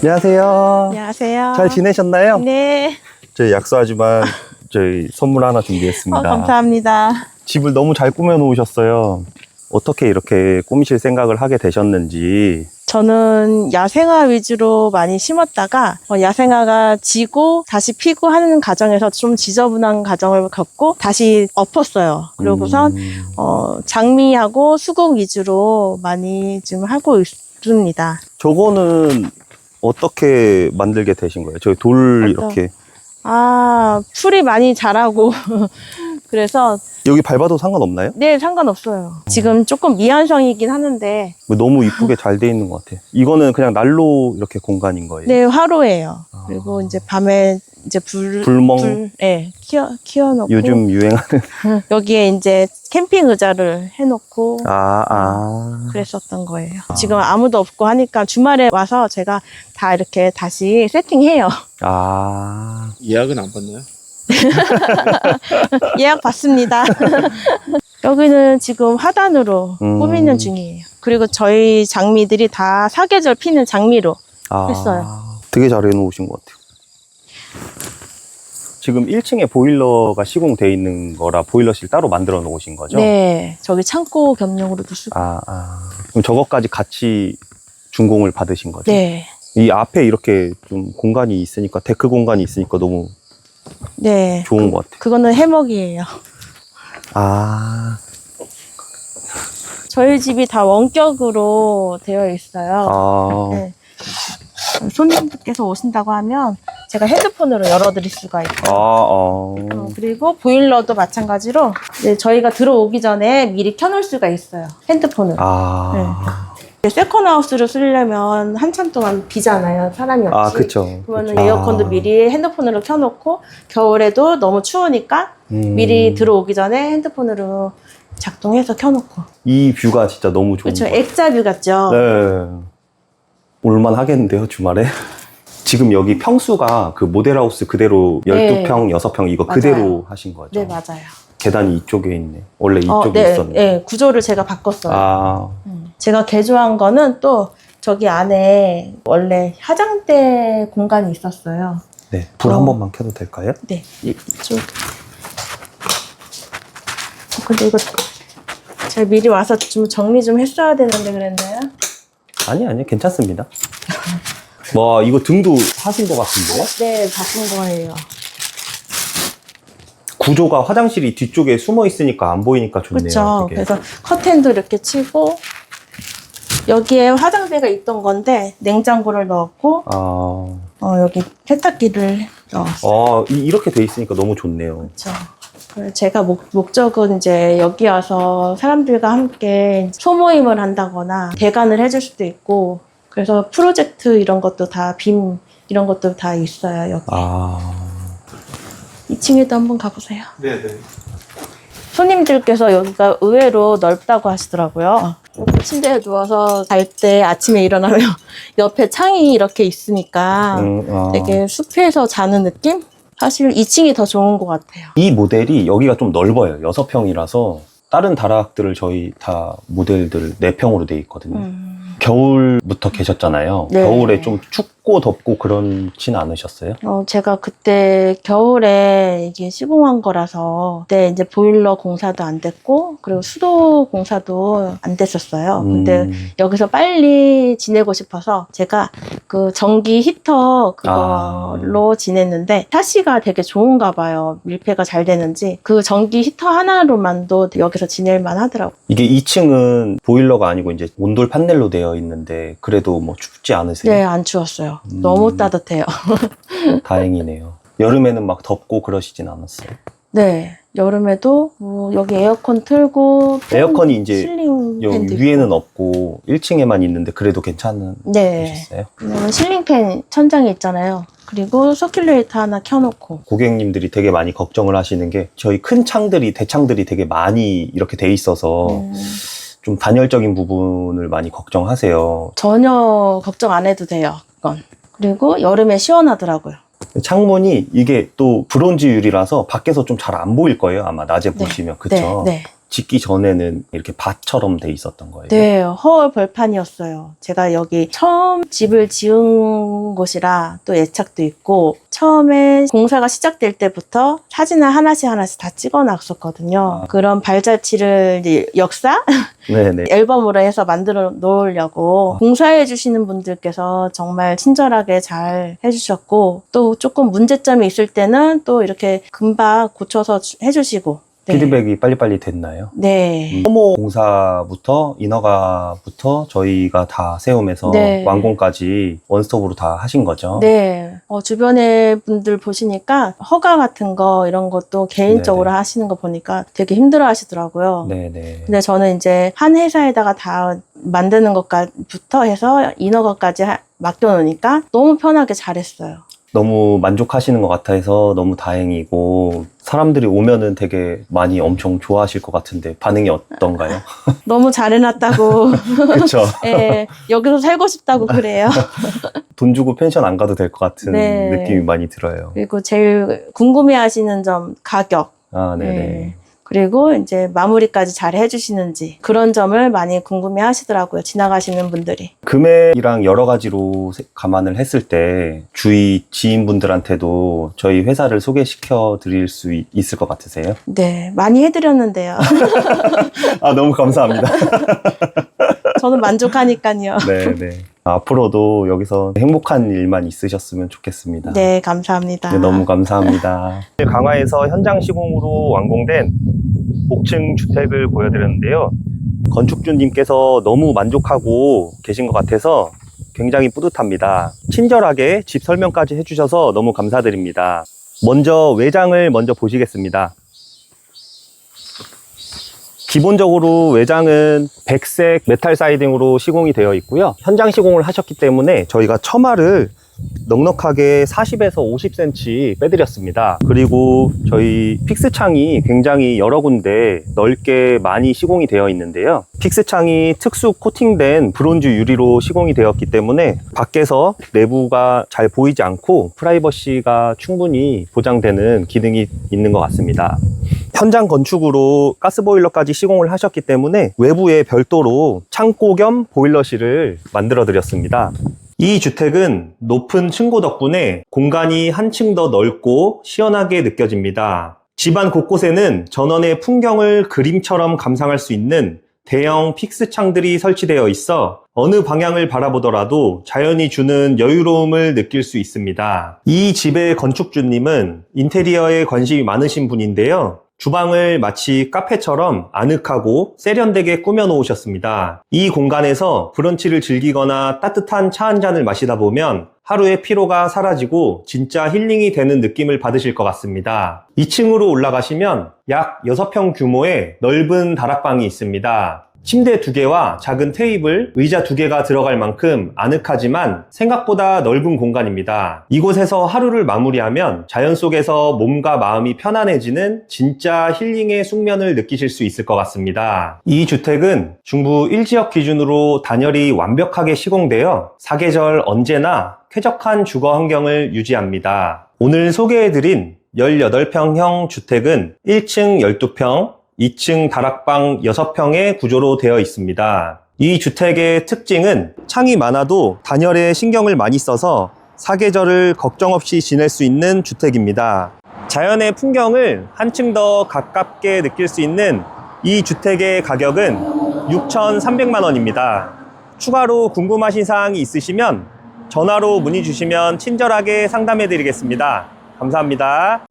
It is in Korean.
안녕하세요. 안녕하세요. 잘 지내셨나요? 네. 저희 약소하지만 저희 선물 하나 어, 준비했습니다. 감사합니다. 집을 너무 잘 꾸며 놓으셨어요. 어떻게 이렇게 꾸미실 생각을 하게 되셨는지. 저는 야생화 위주로 많이 심었다가 어, 야생화가 지고 다시 피고 하는 과정에서 좀 지저분한 과정을 겪고 다시 엎었어요. 그러고선 음, 어, 장미하고 수국 위주로 많이 지금 하고 있습니다. 저거는 어떻게 만들게 되신 거예요? 저희 돌 어떤- 이렇게 아, 풀이 많이 자라고 그래서 여기 밟아도 상관없나요? 네 상관없어요. 지금 조금 미완성이긴 하는데 뭐 너무 이쁘게 잘 돼 있는 것 같아요. 이거는 그냥 난로 이렇게 공간인 거예요. 네 화로예요. 아. 그리고 이제 밤에 이제 불 불멍 불, 네, 키워, 키워놓고. 요즘 유행하는 여기에 이제 캠핑 의자를 해놓고 아 아. 그랬었던 거예요. 지금 아무도 없고 하니까 주말에 와서 제가 다 이렇게 다시 세팅해요. 아. 예약은 안 받나요? 예약 받습니다. 여기는 지금 화단으로 음. 꾸미는 중이에요. 그리고 저희 장미들이 다 사계절 피는 장미로. 아, 했어요. 되게 잘 해놓으신 것 같아요. 지금 1층에 보일러가 시공돼 있는 거라 보일러실 따로 만들어 놓으신 거죠? 네, 저기 창고 겸용으로도 쓰고. 아, 아. 그럼 저것까지 같이 준공을 받으신 거죠? 네, 이 앞에 이렇게 좀 공간이 있으니까, 데크 공간이 있으니까 너무 네. 좋은 것 같아요. 그거는 해먹이에요. 아, 저희 집이 다 원격으로 되어 있어요. 아. 네. 손님들께서 오신다고 하면 제가 헤드폰으로 열어드릴 수가 있고 아, 어, 아. 그리고 보일러도 마찬가지로 이제 저희가 들어오기 전에 미리 켜놓을 수가 있어요 핸드폰으로 아. 네. 세컨하우스를 쓰려면 한참 동안 비잖아요 사람이 없이 아, 그쵸. 그러면 그쵸. 에어컨도 아. 미리 핸드폰으로 켜놓고 겨울에도 너무 추우니까 음. 미리 들어오기 전에 핸드폰으로 작동해서 켜놓고 이 뷰가 진짜 너무 좋은 그렇죠 것 같아요. 액자 뷰 같죠 네. 올만 하겠는데요, 주말에? 지금 여기 평수가 그 모델하우스 그대로 네. 12평, 6평 이거 맞아요. 그대로 하신 거죠? 네 맞아요 계단이 이쪽에 있네. 원래 어, 이쪽에 네, 있었는데. 네, 구조를 제가 바꿨어요. 아, 음. 제가 개조한 거는 또 저기 안에 원래 화장대 공간이 있었어요. 네. 불 한 어. 번만 켜도 될까요? 네, 이쪽. 어, 근데 이거 제가 미리 와서 좀 정리 좀 했어야 되는데 그랬나요? 아니, 아니, 괜찮습니다. 와, 이거 등도 하신 것 같은데요? 네, 바꾼 거예요. 구조가 화장실이 뒤쪽에 숨어 있으니까 안 보이니까 좋네요. 그렇죠. 되게. 그래서 커튼도 이렇게 치고 여기에 화장대가 있던 건데 냉장고를 넣었고 아, 어, 여기 세탁기를 넣었어요. 아, 이- 이렇게 돼 있으니까 너무 좋네요. 그렇죠. 그래서 제가 목, 목적은 이제 여기 와서 사람들과 함께 소모임을 한다거나 대관을 해줄 수도 있고 그래서 프로젝트 이런 것도 다 빔 이런 것도 다 있어요 여기 아, 2층에도 한번 가보세요 네 네. 손님들께서 여기가 의외로 넓다고 하시더라고요 이렇게 침대에 누워서 잘 때 아침에 일어나면 옆에 창이 이렇게 있으니까 음, 아. 되게 숲에서 자는 느낌? 사실 2층이 더 좋은 것 같아요 이 모델이 여기가 좀 넓어요. 6평이라서 다른 다락들을 저희 다 모델들 4평으로 돼 있거든요. 음. 겨울부터 계셨잖아요. 네. 겨울에 좀 춥고 덥고 그렇진 않으셨어요? 어, 제가 그때 겨울에 이게 시공한 거라서 그때 이제 보일러 공사도 안 됐고 그리고 수도 공사도 안 됐었어요. 근데 음, 여기서 빨리 지내고 싶어서 제가 그 전기 히터 그걸로 지냈는데 샤시가 되게 좋은가 봐요. 밀폐가 잘 되는지 그 전기 히터 하나로만도 여기서 지낼 만 하더라고요. 이게 2층은 보일러가 아니고 이제 온돌 판넬로 되어 있는데 그래도 뭐 춥지 않으세요? 네, 안 추웠어요. 음. 너무 따뜻해요. 다행이네요. 여름에는 막 덥고 그러시진 않았어요. 네, 여름에도 뭐 여기 에어컨 틀고 팬, 에어컨이 이제 실링 여기 팬도 위에는 있고. 없고 1층에만 있는데 그래도 괜찮으셨어요? 네. 왜냐면 실링팬 천장에 있잖아요. 그리고 서큘레이터 하나 켜놓고. 고객님들이 되게 많이 걱정을 하시는 게 저희 큰 창들이 대창들이 되게 많이 이렇게 돼 있어서 음, 좀 단열적인 부분을 많이 걱정하세요. 전혀 걱정 안 해도 돼요. 그건. 그리고 여름에 시원하더라고요. 창문이 이게 또 브론즈 유리라서 밖에서 좀 잘 안 보일 거예요. 아마 낮에 네. 보시면 그쵸? 네, 네. 짓기 전에는 이렇게 밭처럼 돼 있었던 거예요. 네, 허울 벌판이었어요. 제가 여기 처음 집을 지은 곳이라 또 애착도 있고 처음에 공사가 시작될 때부터 사진을 하나씩 하나씩 다 찍어 놨었거든요. 아. 그런 발자취를 이제 역사 네네. 앨범으로 해서 만들어 놓으려고 공사해 주시는 분들께서 정말 친절하게 잘 해주셨고 또 조금 문제점이 있을 때는 또 이렇게 금방 고쳐서 주- 해주시고 네. 피드백이 빨리빨리 됐나요? 네. 토모 공사부터 인허가부터 저희가 다 세우면서 네. 완공까지 원스톱으로 다 하신 거죠? 네. 어, 주변에 분들 보시니까 허가 같은 거 이런 것도 개인적으로 네네. 하시는 거 보니까 되게 힘들어 하시더라고요. 네네. 근데 저는 이제 한 회사에다가 다 만드는 것부터 해서 인허가까지 하- 맡겨놓으니까 너무 편하게 잘했어요. 너무 만족하시는 것 같아서 너무 다행이고 사람들이 오면은 되게 많이 엄청 좋아하실 것 같은데 반응이 어떤가요? 너무 잘해놨다고. 그렇죠. 예, 여기서 살고 싶다고 그래요. 돈 주고 펜션 안 가도 될 것 같은 네. 느낌이 많이 들어요. 그리고 제일 궁금해하시는 점 가격. 아, 네네. 네. 그리고 이제 마무리까지 잘 해주시는지 그런 점을 많이 궁금해 하시더라고요. 지나가시는 분들이. 금액이랑 여러 가지로 세- 감안을 했을 때 주위 지인분들한테도 저희 회사를 소개시켜 드릴 수 있- 있을 것 같으세요? 네, 많이 해드렸는데요. 아, 너무 감사합니다. 저는 만족하니까요. 네, 네. 앞으로도 여기서 행복한 일만 있으셨으면 좋겠습니다. 네, 감사합니다. 네, 너무 감사합니다. 강화에서 현장 시공으로 완공된 복층 주택을 보여드렸는데요. 건축주님께서 너무 만족하고 계신 것 같아서 굉장히 뿌듯합니다. 친절하게 집 설명까지 해주셔서 너무 감사드립니다. 먼저 외장을 먼저 보시겠습니다. 기본적으로 외장은 백색 메탈 사이딩으로 시공이 되어 있고요. 현장 시공을 하셨기 때문에 저희가 처마를 넉넉하게 40에서 50cm 빼드렸습니다. 그리고 저희 픽스 창이 굉장히 여러 군데 넓게 많이 시공이 되어 있는데요. 픽스 창이 특수 코팅된 브론즈 유리로 시공이 되었기 때문에 밖에서 내부가 잘 보이지 않고 프라이버시가 충분히 보장되는 기능이 있는 것 같습니다. 현장 건축으로 가스보일러까지 시공을 하셨기 때문에 외부에 별도로 창고 겸 보일러실을 만들어 드렸습니다. 이 주택은 높은 층고 덕분에 공간이 한층 더 넓고 시원하게 느껴집니다. 집안 곳곳에는 전원의 풍경을 그림처럼 감상할 수 있는 대형 픽스 창들이 설치되어 있어 어느 방향을 바라보더라도 자연이 주는 여유로움을 느낄 수 있습니다. 이 집의 건축주님은 인테리어에 관심이 많으신 분인데요. 주방을 마치 카페처럼 아늑하고 세련되게 꾸며 놓으셨습니다. 이 공간에서 브런치를 즐기거나 따뜻한 차 한 잔을 마시다 보면 하루의 피로가 사라지고 진짜 힐링이 되는 느낌을 받으실 것 같습니다. 2층으로 올라가시면 약 6평 규모의 넓은 다락방이 있습니다. 침대 두 개와 작은 테이블, 의자 두 개가 들어갈 만큼 아늑하지만 생각보다 넓은 공간입니다. 이곳에서 하루를 마무리하면 자연 속에서 몸과 마음이 편안해지는 진짜 힐링의 숙면을 느끼실 수 있을 것 같습니다. 이 주택은 중부 1지역 기준으로 단열이 완벽하게 시공되어 사계절 언제나 쾌적한 주거 환경을 유지합니다. 오늘 소개해드린 18평형 주택은 1층 12평, 2층 다락방 6평의 구조로 되어 있습니다. 이 주택의 특징은 창이 많아도 단열에 신경을 많이 써서 사계절을 걱정 없이 지낼 수 있는 주택입니다. 자연의 풍경을 한층 더 가깝게 느낄 수 있는 이 주택의 가격은 6,300만 원입니다. 추가로 궁금하신 사항이 있으시면 전화로 문의 주시면 친절하게 상담해 드리겠습니다. 감사합니다.